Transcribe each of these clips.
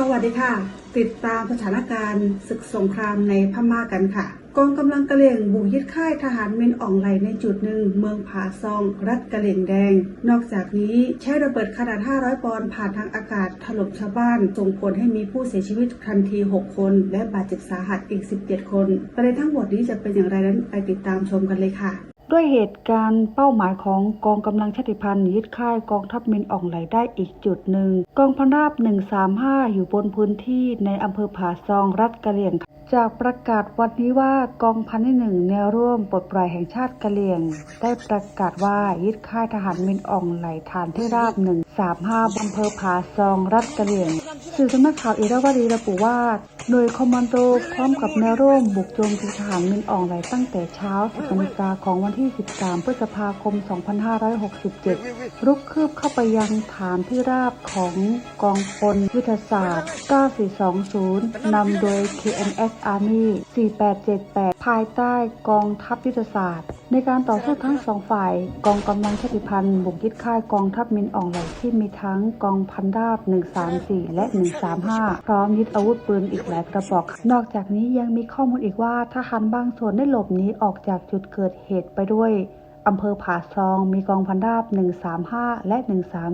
สวัสดีค่ะ ติดตามสถานการณ์ศึกสงครามในพม่ากันค่ะ กองกำลังกะเหรี่ยงบุกยึดค่ายทหารเมนอ่องไหลในจุดหนึ่ง เมืองผาซอง รัฐกะเหรี่ยงแดง นอกจากนี้ใช้ระเบิดขนาด 500 ปอนด์ผ่านทางอากาศถล่มชาวบ้านส่งผลให้มีผู้เสียชีวิตทันที 6 คน และบาดเจ็บสาหัสอีก 17 คน ประเด็นทั้งหมดนี้จะเป็นอย่างไรนั้นไปติดตามชมกันเลยค่ะ ด้วยเหตุการณ์เป้าหมายของกองกำลังชาติพันธุ์ยึดค่ายกองทัพมินอ่องไหลได้อีกจุดหนึ่ง กองพันราบ 135 อยู่บนพื้นที่ในอำเภอผาซองรัฐกะเหรี่ยง จากประกาศวันนี้ว่ากองพันที่หนึ่งแนวร่วมปลดปล่อยแห่งชาติกะเหรี่ยง ได้ประกาศว่ายึดค่ายทหารมินอ่องไหลฐานที่ราบ 135อำเภอผาซองรัฐกะเหรี่ยง สื่อสำนักข่าวอิราวดีระบุว่าโดยคอมมานโดพร้อมกับแนวร่วมบุกโจมตีทหารมินอ่องไหลตั้งแต่เช้า 10นาฬิกาของวันที่ 13 พฤษภาคม 2567 รุกคืบเข้าไปยังฐานที่ราบของกองพลยุทธศาสตร์ 9420 นำโดย KNS Army 4878 ภายใต้กองทัพยุทธศาสตร์ ในการต่อสู้ทั้งสองฝ่าย กองกำลังชาติพันธุ์บุกยึดค่ายกองทัพมินอ่องไหลที่มีทั้งกองพันราบ 134 และ 135 พร้อมยึดอาวุธปืนอีกหลายกระบอก นอกจากนี้ยังมีข้อมูลอีกว่าทหารบางส่วนได้หลบหนีออกจากจุดเกิดเหตุไปด้วยอำเภอผาซองมีกองพันราบ 135 และ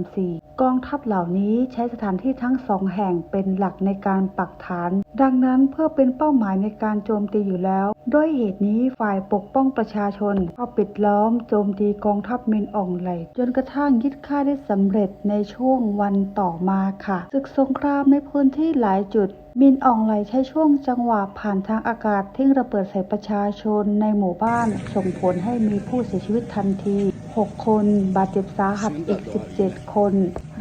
134 กองทัพเหล่านี้ใช้สถานที่ทั้งสองแห่งเป็นหลักในการปักฐาน ดังนั้นเพื่อเป็นเป้าหมายในการโจมตีอยู่แล้ว ด้วยเหตุนี้ฝ่ายปกป้องประชาชนเข้าปิดล้อมโจมตีกองทัพเมนอ่องไหล จนกระทั่งยึดค่ายได้สำเร็จในช่วงวันต่อมาค่ะศึกสงครามในพื้นที่หลายจุดมินอ่องไหลใช้ช่วงจังหวะผ่านทางอากาศทิ้งระเบิดใส่ประชาชนในหมู่บ้าน ส่งผลให้มีผู้เสียชีวิตทันที 6 คน บาดเจ็บสาหัสอีก 17 คน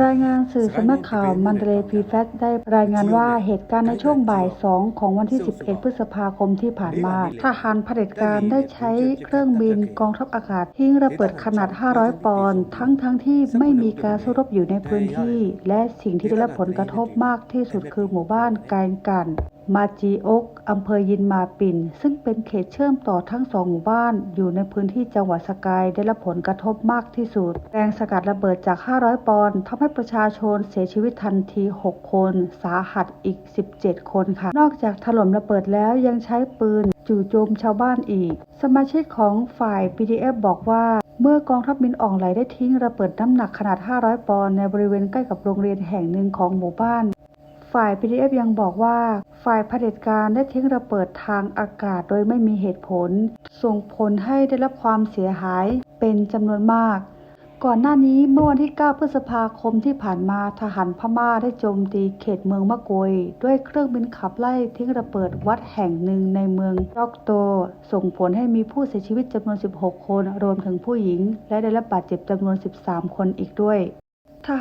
รายงานสื่อสำนักข่าวมันเดเลพีแฟตได้รายงานว่าเหตุการณ์ในช่วงบ่าย2ของวันที่ 11 พฤษภาคมที่ผ่านมา ทหารเผด็จการได้ใช้เครื่องบินกองทัพอากาศทิ้งระเบิดขนาด 500 ปอนด์ทั้งทั้งที่ไม่มีการสู้รบอยู่ในพื้นที่ และสิ่งที่ได้รับผลกระทบมากที่สุดคือหมู่บ้านไกลกัน มาจีอกอำเภอยินมาปินซึ่งเป็นเขตเชื่อมต่อทั้งสองหมู่บ้าน อยู่ในพื้นที่จังหวัดสกายได้รับผลกระทบมากที่สุด แรงสกัดระเบิดจาก 500 ปอนด์ทำให้ประชาชนเสียชีวิตทันที 6 คน สาหัสอีก 17 คนค่ะ นอกจากถล่มระเบิดแล้วยังใช้ปืน จู่โจมชาวบ้านอีก สมาชิกของฝ่าย PDF บอกว่าเมื่อกองทัพมินอ่องไหลได้ทิ้งระเบิดน้ำหนักขนาด 500 ปอนด์ในบริเวณใกล้กับโรงเรียนแห่งหนึ่งของหมู่บ้าน ฝ่าย PDF ยังบอกว่า ฝ่ายเผด็จการได้ทิ้งระเบิดทางอากาศโดยไม่มีเหตุผล ส่งผลให้ได้รับความเสียหายเป็นจำนวนมาก ก่อนหน้านี้เมื่อวันที่ 9 พฤษภาคมที่ผ่านมาทหารพม่าได้โจมตีเขตเมืองมะกวยด้วยเครื่องบินขับไล่ทิ้งระเบิดวัดแห่งหนึ่งในเมืองยอกโต ส่งผลให้มีผู้เสียชีวิตจำนวน 16 คน รวมถึงผู้หญิง และได้รับบาดเจ็บจำนวน 13 คนอีกด้วย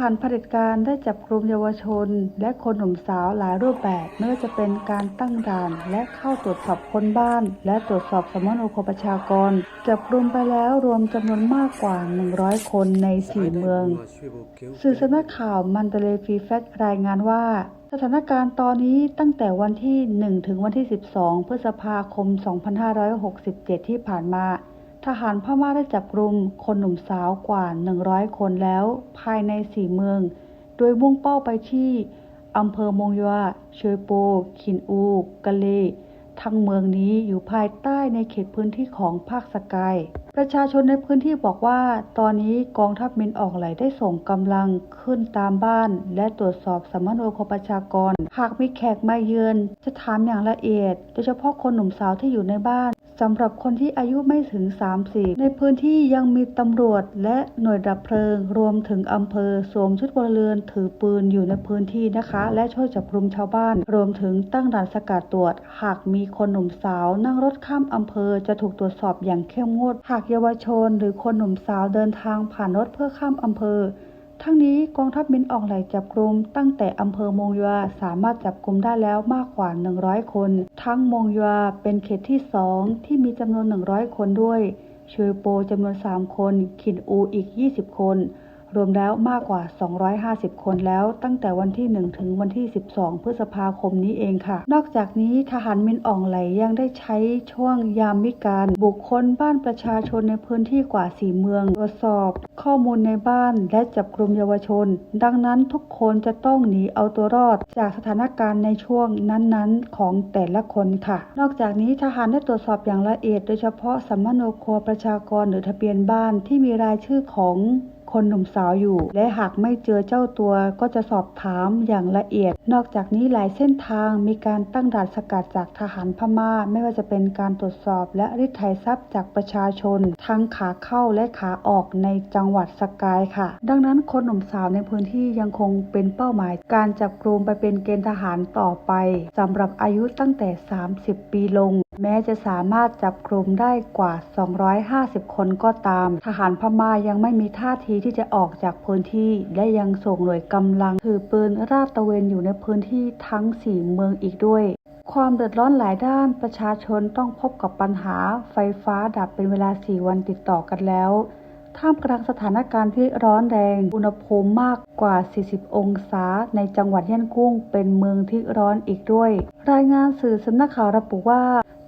หารเผด็จการได้จับกลุ่มเยาวชน และคนหนุ่มสาวหลายรูปแบบไม่ว่าจะเป็นการตั้งด่านและเข้าตรวจสอบคนบ้าน และตรวจสอบสมนโคประชากร จับกลุ่มไปแล้วรวมจำนวนมากกว่า 100 คนใน 4 เมือง สื่อสำนักข่าวมันเดเลฟีแฟกรายงานว่าสถานการณ์ตอนนี้ตั้งแต่วันที่ 1 ถึงวันที่ 12 พฤษภาคม 2567 ที่ผ่านมา ทหารพม่าได้จับกลุ่มคนหนุ่มสาวกว่า 100 คนแล้ว ภายในสี่เมือง โดยมุ่งเป้าไปที่อำเภอมงยวาเชยโป ขินอู กะเล ทั้งเมืองนี้อยู่ภายใต้ในเขตพื้นที่ของภาคสกายประชาชนในพื้นที่บอกว่า ตอนนี้กองทัพมินออกไหลได้ส่งกำลังขึ้นตามบ้าน และตรวจสอบสำนวนคประชากร หากมีแขกมาเยือน จะถามอย่างละเอียด โดยเฉพาะคนหนุ่มสาวที่อยู่ในบ้านสำหรับคนที่อายุไม่ถึง 30 ในพื้นที่ยังมีตำรวจและหน่วยดับเพลิง รวมถึงอำเภอสวมชุดพลเรือนถือปืนอยู่ในพื้นที่นะคะ และช่วยจับกลุ่มชาวบ้าน รวมถึงตั้งด่านสกัดตรวจ หากมีคนหนุ่มสาว นั่งรถข้ามอำเภอจะถูกตรวจสอบอย่างเข้มงวดหากเยาวชนหรือคนหนุ่มสาวเดินทางผ่านรถเพื่อข้ามอำเภอ ทั้งนี้กองทัพมินออกไหลจับกลุ่มตั้งแต่อำเภอมงยวาสามารถจับกลุ่มได้แล้วมากกว่า 100 คน ทั้งมงยวาเป็นเขตที่2ที่มีจำนวน 100 คนด้วยเชยโปจำนวน 3 คน ขินอูอีก 20 คน รวมแล้วมากกว่า 250 คนแล้วตั้งแต่วันที่ 1 ถึงวันที่ 12 พฤษภาคมนี้เองค่ะ นอกจากนี้ทหารมินอ่องไหลยังได้ใช้ช่วงยามวิการ บุคคลบ้านประชาชนในพื้นที่กว่า 4 เมือง ตรวจสอบ ข้อมูลในบ้านและจับกลุ่มเยาวชน ดังนั้นทุกคนจะต้องหนีเอาตัวรอด จากสถานการณ์ในช่วงนั้นๆ ของแต่ละคนค่ะ นอกจากนี้ทหารได้ตรวจสอบอย่างละเอียด โดยเฉพาะสำนักโนครัวประชากรหรือทะเบียนบ้านที่มีรายชื่อของ คนหนุ่มสาวอยู่ และหากไม่เจอเจ้าตัวก็จะสอบถามอย่างละเอียด นอกจากนี้หลายเส้นทางมีการตั้งด่านสกัดจากทหารพม่า ไม่ว่าจะเป็นการตรวจสอบและริดไถทรัพย์จากประชาชน ทั้งขาเข้าและขาออกในจังหวัดสกายค่ะ ดังนั้นคนหนุ่มสาวในพื้นที่ยังคงเป็นเป้าหมายการจับกลุ่มไปเป็นเกณฑ์ทหารต่อไปสำหรับอายุตั้งแต่ 30 ปีลง แม้จะสามารถจับกลุ่มได้กว่า 250 คนก็ตาม ทหารพม่ายังไม่มีท่าทีที่จะออกจากพื้นที่ และยังส่งหน่วยกำลังถือปืนราดตระเวนอยู่ในพื้นที่ทั้ง 4 เมืองอีกด้วย ความเดือดร้อนหลายด้านประชาชนต้องพบกับปัญหาไฟฟ้าดับเป็นเวลา 4 วันติดต่อกันแล้วท่ามกลางสถานการณ์ที่ร้อนแรง อุณหภูมิมากกว่า 40 องศา ในจังหวัดย่านกุ้ง เป็นเมืองที่ร้อนอีกด้วย รายงานสื่อสำนักข่าวระบุว่า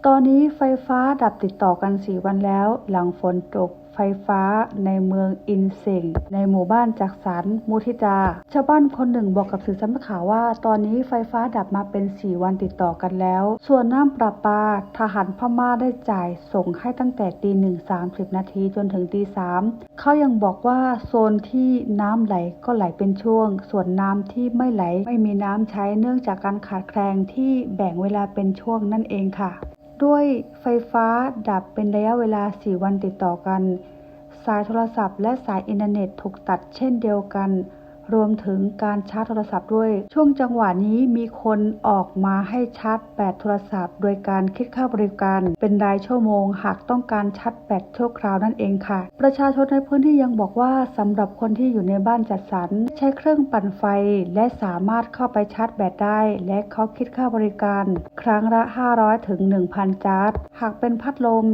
ตอนนี้ไฟฟ้าดับติดต่อกัน4วันแล้ว หลังฝนตกไฟฟ้าในเมืองอินเซงในหมู่บ้านจักสันมุทิจา ชาวบ้านคนหนึ่งบอกกับสื่อสำนักข่าวว่า ตอนนี้ไฟฟ้าดับมาเป็น 4 วันติดต่อกันแล้ว ส่วนน้ำประปา ทหารพม่าได้จ่ายส่งให้ตั้งแต่ตีหนึ่งสามสิบนาทีจนถึงตีสามเขายังบอกว่าโซนที่น้ำไหลก็ไหลเป็นช่วง ส่วนน้ำที่ไม่ไหลไม่มีน้ำใช้เนื่องจากการขาดแคลนที่แบ่งเวลาเป็นช่วงนั่นเองค่ะ ด้วยไฟฟ้าดับเป็นระยะเวลา 4 วันติดต่อกัน สายโทรศัพท์และสายอินเทอร์เน็ตถูกตัดเช่นเดียวกัน รวมถึงการชาร์จโทรศัพท์ด้วย ช่วงจังหวะนี้มีคนออกมาให้ชาร์จแบตโทรศัพท์ โดยการคิดค่าบริการ เป็นรายชั่วโมง หากต้องการชาร์จแบตชั่วคราวนั่นเองค่ะ ประชาชนในพื้นที่ยังบอกว่าสำหรับคนที่อยู่ในบ้านจัดสรร ใช้เครื่องปั่นไฟ และสามารถเข้าไปชาร์จแบตได้ และเขาคิดค่าบริการ ครั้งละ 500ถึง1,000 จาร์ดหากเป็นพัดลม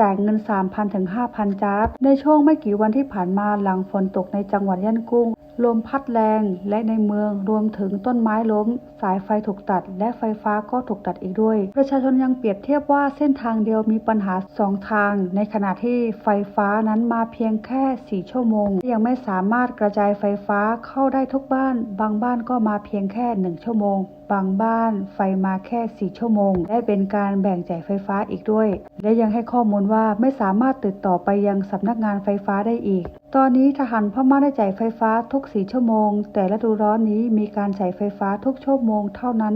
จ่ายเงิน 3,000ถึง5,000 จาร์ดในช่วงไม่กี่วันที่ผ่านมาหลังฝนตกในจังหวัดย่านกุ้ง ลมพัดแรงและในเมืองรวมถึงต้นไม้ล้ม สายไฟถูกตัด และไฟฟ้าก็ถูกตัดอีกด้วย ประชาชนยังเปรียบเทียบว่าเส้นทางเดียวมีปัญหาสองทาง ในขณะที่ไฟฟ้านั้นมาเพียงแค่ 4 ชั่วโมง ยังไม่สามารถกระจายไฟฟ้าเข้าได้ทุกบ้าน บางบ้านก็มาเพียงแค่ 1 ชั่วโมง บางบ้านไฟมาแค่ 4 ชั่วโมง และเป็นการแบ่งจ่ายไฟฟ้าอีกด้วย และยังให้ข้อมูลว่าไม่สามารถติดต่อไปยังสำนักงานไฟฟ้าได้อีก ตอนนี้ทหารพม่าได้จ่ายไฟฟ้าทุก4ชั่วโมง แต่ฤดูร้อนนี้มีการจ่ายไฟฟ้าทุกชั่วโมงเท่านั้น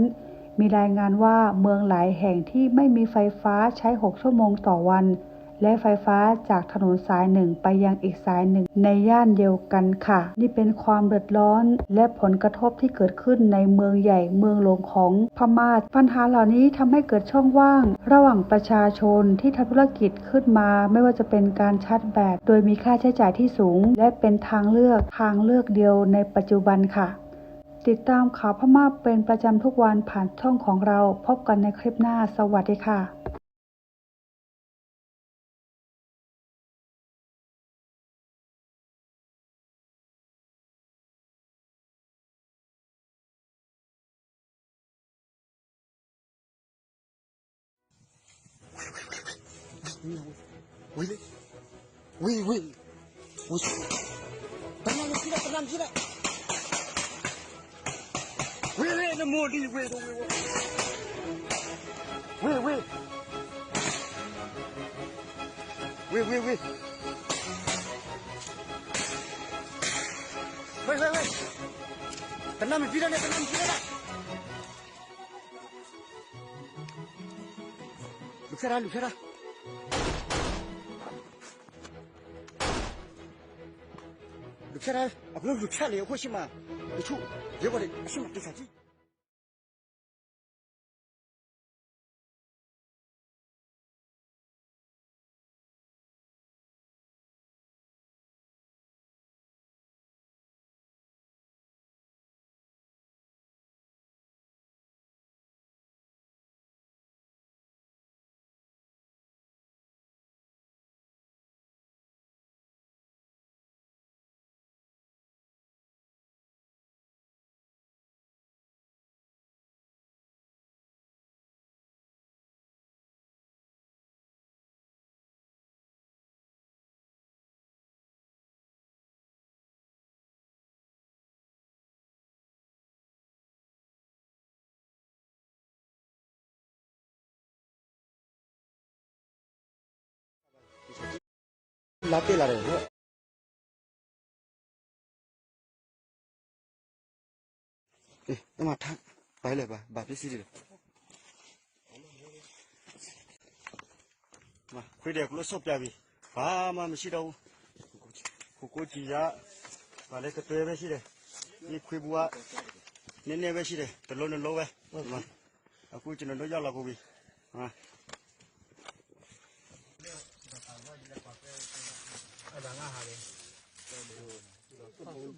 มีรายงานว่าเมืองหลายแห่งที่ไม่มีไฟฟ้าใช้ 6 ชั่วโมงต่อวัน และไฟฟ้าจากถนนสายหนึ่งไปยังอีกสายหนึ่งในย่านเดียวกันค่ะ นี่เป็นความเดือดร้อนและผลกระทบที่เกิดขึ้นในเมืองใหญ่เมืองหลวงของพม่าปัญหาเหล่านี้ทำให้เกิดช่องว่าง ระหว่างประชาชนที่ทำธุรกิจขึ้นมา ไม่ว่าจะเป็นการชาร์จแบตโดยมีค่าใช้จ่ายที่สูง และเป็นทางเลือกทางเลือกเดียวในปัจจุบันค่ะ ติดตามข่าวพม่าเป็นประจำทุกวันผ่านช่องของเรา พบกันในคลิปหน้าสวัสดีค่ะ 喂喂喂，喂喂，喂喂，等等你起来，等等起来，喂喂，喂莫喂我，喂喂，喂喂喂，喂喂喂，等等你起来，等等你起来。你骗他，你骗他，你骗他！我不是你骗你，有关吗？你出，别过来，先把这小子。 လာပြစ်လာတယ်ဟုတ်เอ๊ะตะมาทักไปเลยป่ะบาปิสิดิมาคุยเดี๋ยวกูซบปะบีบามาไม่ရှိတော့ဘူးကိုကိုကြီးကဗာလဲကတွေပဲရှိတယ်ဒီခွေဘူးကနည်းနည်းပဲရှိတယ်တလုံးနှလုံးပဲအခုကျွန်တော်တို့ရောက်လာကုန်ပြီဟာ 응.